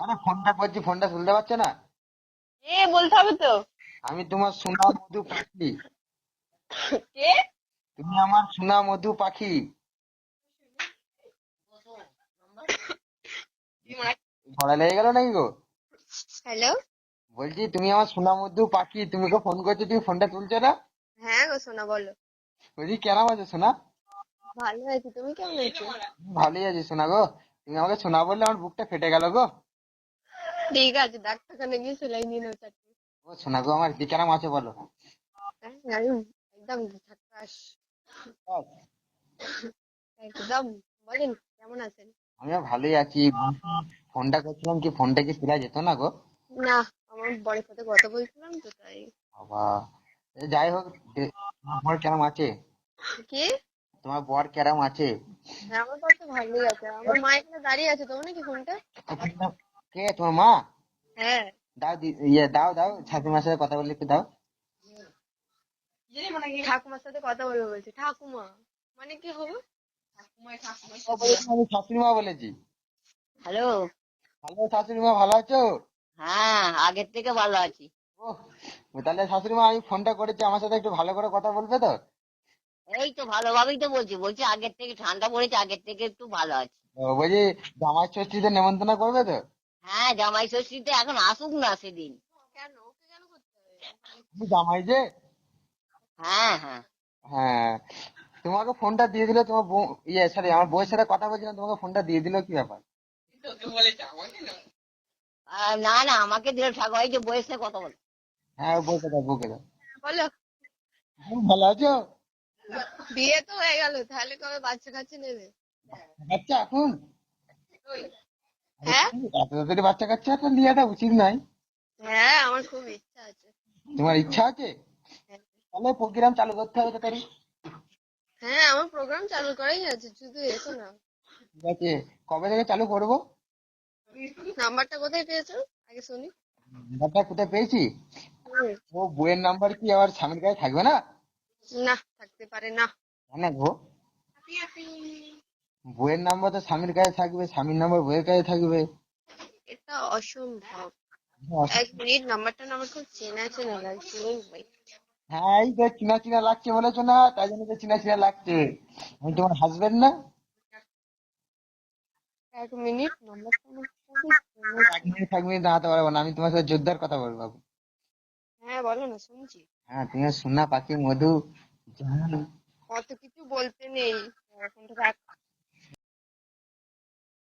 আরে ফোনটা করছি ফোনটা তুলতে পারছ না? এ বলতে হবে তো। আমি তোমার সোনা মধু পাখি। কে? তুমি আমার সোনা মধু পাখি। লেগে গেল নাকি গো? হ্যালো? বলছি তুমি আমার সোনা মধু পাখি তুমি তো ফোন করছ তুমি ফোনটা তুলছো না? হ্যাঁ গো সোনা বলো। বলছি কেরাম আছো সোনা? ভালো আছি তুমি কেমন আছো? ভালোই আছি সোনা গো। তুমি আমাকে শোনা বললে আমার বুকটা ফেটে গেল গো। ঠিক আছে ডাক্তারখানে গিয়ে সেলাই নিয়ে নাও চারটে। ও সোনা গো আমার কি কেরাম আছো বলো। হ্যাঁ, একদম ঝাক্কাস একদম বলেন কেমন আছেন? আমিও ভালোই আছি। ফোনটা করছিলাম কি ফোনটা কি তোলা যেত না গো? না আমার বরের সাথে কথা বলছিলাম তো তাই। বাবা যাই হোক তোমার কেরাম আছে? কি? তোমার বর কেরাম আছে? হ্যাঁ আমার তো ভালোই আছে। আমার মা এখানে দাঁড়িয়ে আছে তোমার নাকি ফোনটা? কে? তোমার মা? হ্যাঁ। দাও ইয়ে দাও দাও ঠাকুমার সাথে কথা বললে একটু দাও। ঠাকুমার সাথে কথা বলব বলছে। ঠাকুমা মানে কি হবে ও বলেছে, হ্যালো। হ্যালো শাশুড়ি মা ভালো আছো? হ্যাঁ আগের থেকে ভালো আছি। ও তাহলে শাশুড়ি মা আমি ফোনটা করেছি আমার সাথে একটু ভালো করে কথা বলবে তো? এই তো ভালোভাবেই তো বলছি। বলছি আগের থেকে ঠান্ডা পড়েছে আগের থেকে একটু ভালো আছি। বলছি জামাই ষষ্ঠীতে নেমন্তন্ন করবে তো? হ্যাঁ জামাই ষষ্ঠীতে এখন আসুক না সেদিন। কেন? ওকে কেন করতে হবে? তুমি জামাই যে? হ্যাঁ হ্যাঁ। হ্যাঁ। তোমাকে ফোনটা দিয়ে দিলে তোমার বউ ইয়ে সরি আমার বউয়ের সাথে কথা বলছিলাম তোমাকে ফোনটা দিয়ে দিল কি ব্যাপার? না? না আমাকে দিলে ঠাকুর এই যে বয়সে কথা বল। হ্যাঁ বউকে দাও বউকে দাও। বলো। ভালো আছো? বিয়ে তো হয়ে গেল তাহলে কবে বাচ্চা কাচ্চা নেবে? বাচ্চা এখন? হ্যাঁ? এত তাড়াতাড়ি বাচ্চা কাচ্চা তো নেওয়াটা উচিত নয়। হ্যাঁ আমার খুব ইচ্ছা আছে। তোমার ইচ্ছা আছে? তাহলে প্রোগ্রাম চালু করতে হবে তাড়াতাড়ি হ্যাঁ আমার প্রোগ্রাম চালু করাই আছে শুধু এসো না। ঠিক আছে কবে থেকে চালু করব? নাম্বারটা কোথায় পেয়েছ? আগে শুনি। নাম্বারটা কোথায় পেয়েছি? ও বইয়ের নাম্বার কি আবার স্বামীর কাছে থাকবে না? না থাকতে পারে না। কেন গো বইয়ের নাম্বার তো স্বামীর কাছে থাকবে স্বামীর নাম্বার বইয়ের কাছে থাকবে। এটা অসম্ভব। এক মিনিট নাম্বারটা আমার খুব চেনা চেনা লাগছে. হ্যাঁ এই তো চিনা চিনা লাগছে বলেছ না তাই জন্য তো চিনা চিনা লাগছে। আমি তোমার হাজবেন্ড না? এক মিনিট নাম্বারটা এক মিনিট এক মিনিট দাঁড়াতে পারব না আমি তোমার সাথে জোরদার কথা বলব। হ্যাঁ বলো না শুনছি। হ্যাঁ তুমি সোনা পাখি মধু জান। অত কিছু বলতে নেই। এখন তো রাখ